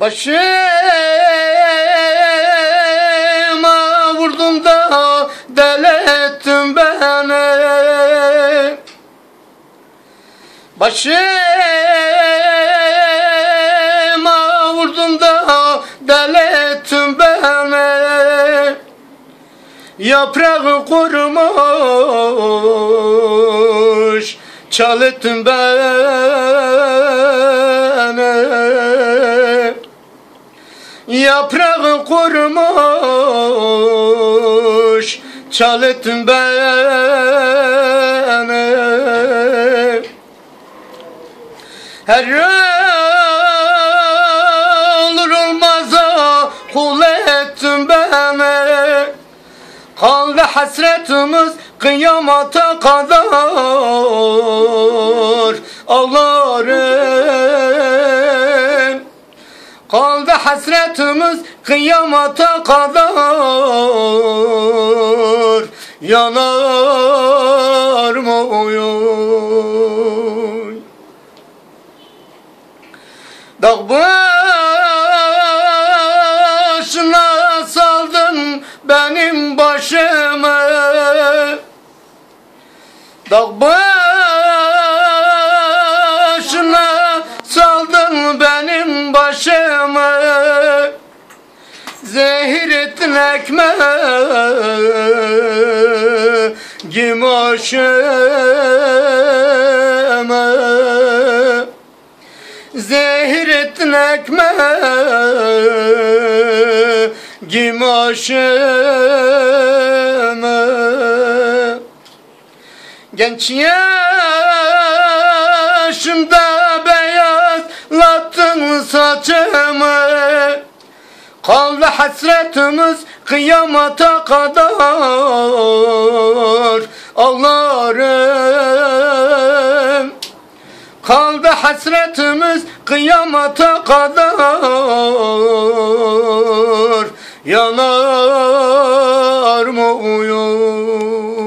Başıma vurdun da delettin beni. Başıma vurdun da delettin beni. Yaprağı kurumuş Çalıttın beni Yaprağı kurumuş Çalıttın beni. Her olur olmaza kul ettin beni. Kaldı hasretimiz kıyamata kadar. Ağlarım Kaldı hasretimiz kıyamata kadar. Yanar mı oyun? Dağ başına saldın benim başımı Dağ başına başımı Zehir ettin ekmeğim aşımı Zehir ettin ekmeğim aşımı Genç yaşımda Kaldı hasretimiz kıyamata kadar. Ağlarım Kaldı hasretimiz kıyamata kadar. Yanar mı uyur